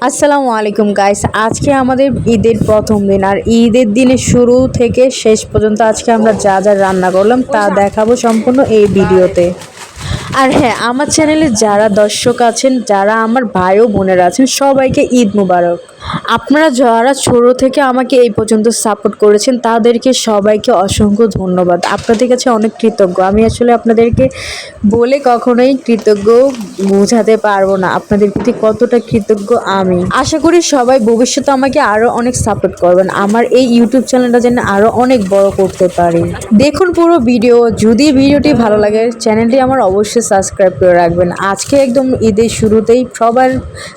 আসসালামু আলাইকুম গাইস আজকে আমাদের ঈদের প্রথম দিন আর ঈদের দিনে শুরু থেকে শেষ পর্যন্ত আজকে আমরা যা যা রান্না করলাম তা দেখাবো সম্পূর্ণ এই ভিডিওতে। আর হ্যাঁ আমার চ্যানেলে যারা দর্শক আছেন, যারা আমার ভাই ও বোনেরা আছেন, সবাইকে ঈদ মুবারক। আপনারা যারা ছোটো থেকে আমাকে এই পর্যন্ত সাপোর্ট করেছেন, তাদেরকে সবাইকে অসংখ্য ধন্যবাদ। আপনাদের কাছে অনেক কৃতজ্ঞ। আমি আসলে আপনাদেরকে বলে কখনোই কৃতজ্ঞ বোঝাতে পারব না। আপনাদের প্রতি কতটা কৃতজ্ঞ আমি। আশা করি সবাই ভবিষ্যতে আমাকে আরও অনেক সাপোর্ট করবেন। আমার এই ইউটিউব চ্যানেলটা যেন আরও অনেক বড় করতে পারি। দেখুন পুরো ভিডিও যদি ভিডিওটি ভালো লাগে চ্যানেলটি আমার অবশ্যই সাবস্ক্রাইব করে রাখবেন। আজকে একদম ঈদের শুরুতেই সবার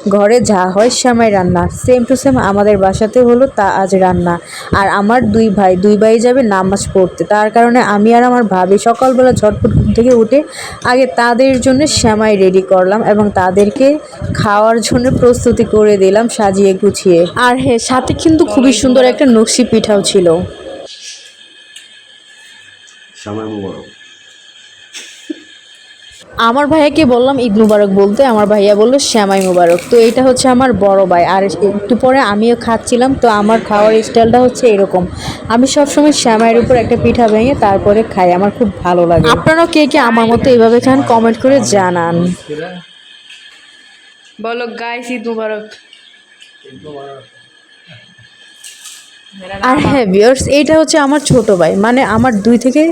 ঘরে যা হয় শ্যামাই রান্না। সেম টু সেম আমাদের বাসাতে হলো তা আজ রান্না। আর আমার দুই ভাই দুই ভাই যাবে নামাজ পড়তে। তার কারণে আমি আর আমার ভাবি সকালবেলা ঝটপট থেকে উঠে আগে তাদের জন্য শ্যামাই রেডি করলাম এবং তাদেরকে খাওয়ার জন্য প্রস্তুতি করে দিলাম সাজিয়ে গুছিয়ে। আর হ্যাঁ সাথে কিন্তু খুবই সুন্দর একটা নকশি পিঠাও ছিল। সময় মুবারক। আমার ভাইয়াকে বললাম ঈদ মুবারক বলতে আমার ভাইয়া বলল শ্যামাই মুবারক। তো এটা হচ্ছে আমার বড় ভাই। আর একটু পরে আমিও খাচ্ছিলাম তো আমার খাওয়ার স্টাইলটা হচ্ছে এরকম। আমি সবসময় শ্যামাইয়ের উপর একটা পিঠা ভেঙে তারপরে খাই আমার খুব ভালো লাগে। আপনারাও কে কে আমার মতো এইভাবে খান কমেন্ট করে জানান। বলো গাইস ঈদ মুবারক। আর হ্যাঁ ভিউয়ার্স এইটা হচ্ছে আমার ছোট ভাই। মানে আমার দুই থেকে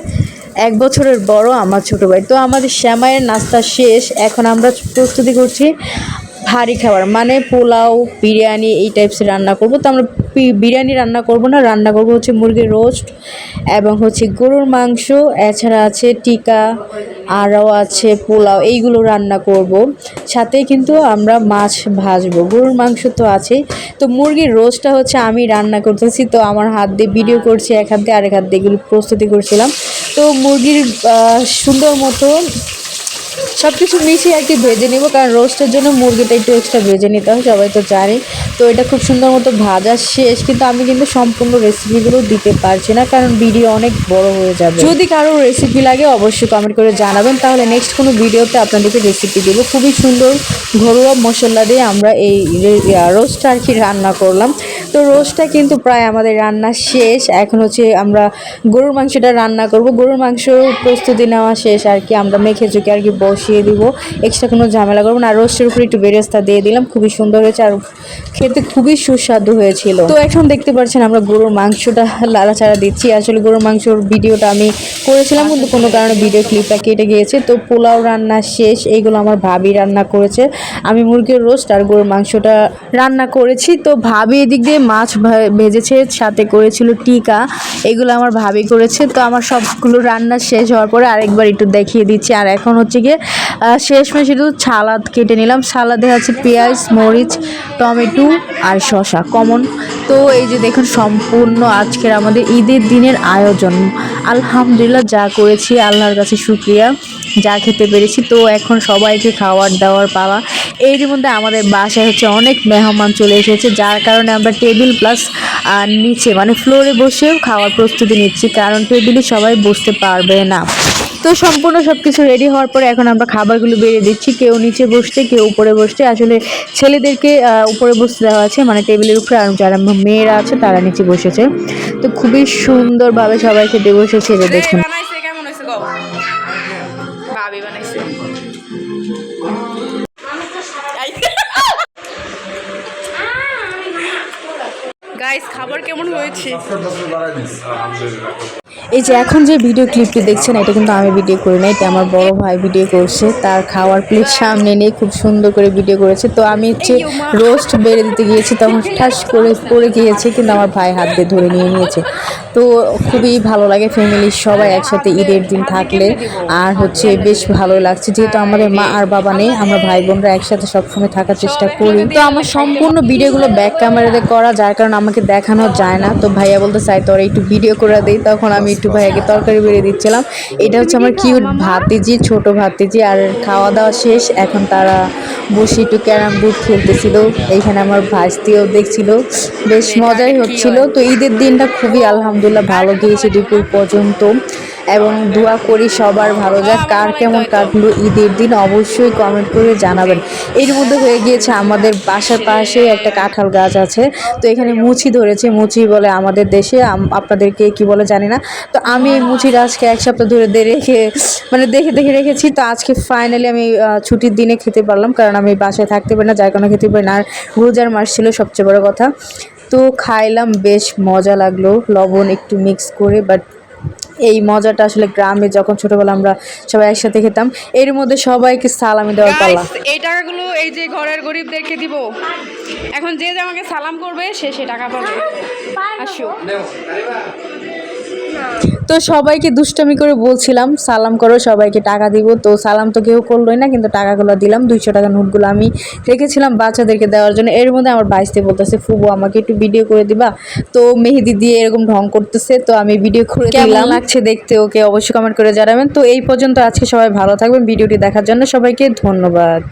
এক বছরের বড় আমার ছোট ভাই। তো আমাদের শ্যামাইয়ের নাস্তা শেষ। এখন আমরা প্রস্তুতি করছি ভারী খাবার মানে পোলাও, বিরিয়ানি এই টাইপসের রান্না করব। তো আমরা বিরিয়ানি রান্না করব না, রান্না করব হচ্ছে মুরগির রোস্ট এবং হচ্ছে গরুর মাংস। এছাড়া আছে টিকা, আরও আছে পোলাও, এইগুলো রান্না করব। সাথে কিন্তু আমরা মাছ ভাজবো। গরুর মাংস তো আছেই। তো মুরগির রোস্টটা হচ্ছে আমি রান্না করতেছি। তো আমার হাত দিয়ে ভিডিও করছি, এক হাত দিয়ে আরেক হাত দিয়ে এগুলো প্রস্তুতি করছিলাম। তো মুরগির সুন্দর মতো সব কিছু মিশিয়ে আর কি ভেজে নিব, কারণ রোস্টের জন্য মুরগিটা একটু এক্সট্রা ভেজে নিতে হয়, সবাই তো জানে। তো এটা খুব সুন্দর মতো ভাজা শেষ, কিন্তু আমি কিন্তু সম্পূর্ণ রেসিপিগুলো দিতে পারছি না, কারণ ভিডিও অনেক বড় হয়ে যাবে। যদি কারও রেসিপি লাগে, অবশ্যই কমেন্ট করে জানাবেন। তাহলে নেক্সট কোনো ভিডিওতে আপনাদেরকে রেসিপি দেবো। খুবই সুন্দর ঘরোয়া মশলা দিয়ে আমরা এই রোস্টটা আর কি রান্না করলাম। তো রোস্টটা কিন্তু প্রায় আমাদের রান্না শেষ। এখন হচ্ছে আমরা গরুর মাংসটা রান্না করব। গরুর মাংস প্রস্তুতি নেওয়া শেষ আর কি। আমরা মেখে চুকে আর কি বসিয়ে দিব। এক্সট্রা কোনো ঝামেলা করব না। রোস্টের উপরে একটু বেরেস্তা দিয়ে দিলাম। খুবই সুন্দর হয়েছে আর খেতে খুবই সুস্বাদু হয়েছিল। তো এখন দেখতে পাচ্ছেন আমরা গরুর মাংসটা লাড়াচাড়া দিচ্ছি। আসলে গরুর মাংসর ভিডিওটা আমি করেছিলাম, কিন্তু কোনো কারণে ভিডিও ক্লিপটা কেটে গিয়েছে। তো পোলাও রান্না শেষ। এইগুলো আমার ভাবি রান্না করেছে। আমি মুরগির রোস্ট আর গরুর মাংসটা রান্না করেছি। তো ভাবি এদিক দিয়ে মাছ ভেজেছে, সাথে করেছিল টিকা। এগুলো আমার ভাবি করেছে। তো আমার সবগুলো রান্না শেষ হওয়ার পরে আরেকবার একটু দেখিয়ে দিচ্ছি। আর এখন হচ্ছে গিয়ে শেষমেশ শুধু সালাদ কেটে নিলাম। সালাদে আছে পেঁয়াজ, মরিচ, টমেটো আর শশা কমন। তো এই যে দেখুন, সম্পূর্ণ আজকের আমাদের ঈদের দিনের আয়োজন। আলহামদুলিল্লাহ যা করেছি, আল্লাহর কাছে শুক্রিয়া। যা খেতে পেরেছি। তো এখন সবাইকে খাওয়ার দাওয়ার পাওয়া এর মধ্যে আমাদের বাসায় হচ্ছে অনেক মেহমান চলে এসেছে, যার কারণে আমরা টেবিল প্লাস নিচে মানে ফ্লোরে বসেও খাওয়ার প্রস্তুতি নিচ্ছি, কারণ টেবিলে সবাই বসতে পারবে না। তো সম্পূর্ণ সব কিছু রেডি হওয়ার পরে এখন আমরা খাবারগুলো বেড়ে দিচ্ছি, কেউ নিচে বসতে, কেউ উপরে বসতে। আসলে ছেলেদেরকে উপরে বসতে দেওয়া আছে মানে টেবিলের উপরে, আর যারা মেয়েরা আছে, তারা নিচে বসেছে। তো খুবই সুন্দরভাবে সবাই খেতে বসেছে দেখুন। ভাবি বানাইছে। গাইস খাবার কেমন হয়েছে? এই যে এখন যে ভিডিও ক্লিপটি দেখছেন এটা কিন্তু আমি ভিডিও করি না এটা আমার বড় ভাই ভিডিও করছে। তার খাওয়ার প্লেট সামনে নিয়ে খুব সুন্দর করে ভিডিও করেছে। তো আমি হচ্ছে রোস্ট বেড়ে দিতে গিয়েছি তখন ঠাস করে পড়ে গিয়েছে কিন্তু আমার ভাই হাত দিয়ে ধরে নিয়ে নিয়েছে। তো খুবই ভালো লাগে ফ্যামিলির সবাই একসাথে ঈদের দিন থাকলে। আর হচ্ছে বেশ ভালো লাগছে যেহেতু আমাদের মা আর বাবা নেই আমরা ভাই বোনরা একসাথে সবসময় থাকার চেষ্টা করি। তো আমার সম্পূর্ণ ভিডিওগুলো ব্যাক ক্যামেরাতে করা যার কারণে আমাকে দেখানো যায় না। তো ভাইয়া বলতে চাই তোরা একটু ভিডিও করে দিই তখন আমি একটু ভাইয়াকে তরকারি বেড়ে দিচ্ছিলাম। এটা হচ্ছে আমার কিউট ভাতিজি ছোট ভাতিজি আর খাওয়া দাওয়া শেষ। এখন তারা বসে একটু ক্যারাম বোর্ড খেলতেছিল। এইখানে আমার ভাইস্তিও দেখছিল। বেশ মজাই হচ্ছিল। তো ঈদের দিনটা খুবই আলহামদুলিল্লাহ ভালো গিয়েছে দুপুর পর্যন্ত। এবং দোয়া করি সবার ভালো যাক, কার কেমন কাটলো ঈদের দিন অবশ্যই কমেন্ট করে জানাবেন। এর মধ্যে হয়ে গিয়েছে আমাদের বাসার পাশে একটা কাঁঠাল গাছ আছে, তো এখানে মুচি ধরেছে, মুচি বলে আমাদের দেশে আপনাদেরকে কি বলে জানি না। তো আমি এই মুচিটা আজকে এক সপ্তাহ ধরে রেখে মানে দেখে দেখে রেখেছি, তো আজকে ফাইনালি আমি ছুটির দিনে খেতে পারলাম, কারণ আমি বাসায় থাকতে পারি না, যার কারণে খেতে পারি না। আর রোজার মাস ছিল সবচেয়ে বড় কথা। তো খাইলাম, বেশ মজা লাগল, লবণ একটু মিক্স করে বাট এই মজাটা আসলে গ্রামে যখন ছোটবেলা আমরা সবাই একসাথে খেতাম এর মধ্যে সবাইকে সালামি দেওয়ার পালা। এই টাকাগুলো এই যে ঘরের গরিবদেরকে দিব। এখন যে যে আমাকে সালাম করবে সে সে টাকা পাবে। আসো। তো সবাইকে দুষ্টামি করে বলছিলাম সালাম করো সবাইকে টাকা দিব। তো সালাম তো কেউ করলোই না কিন্তু টাকাগুলো দিলাম। দুইশো টাকা নোটগুলো আমি রেখেছিলাম বাচ্চাদেরকে দেওয়ার জন্য। এর মধ্যে আমার বাইসতে বলতেছে ফুবু আমাকে একটু ভিডিও করে দিবা? তো মেহেদি দিয়ে এরকম ঢং করতেছে তো আমি ভিডিও করে কেমন লাগছে দেখতে? ওকে অবশ্যই কমেন্ট করে জানাবেন। তো এই পর্যন্ত আজকে সবাই ভালো থাকবেন। ভিডিওটি দেখার জন্য সবাইকে ধন্যবাদ।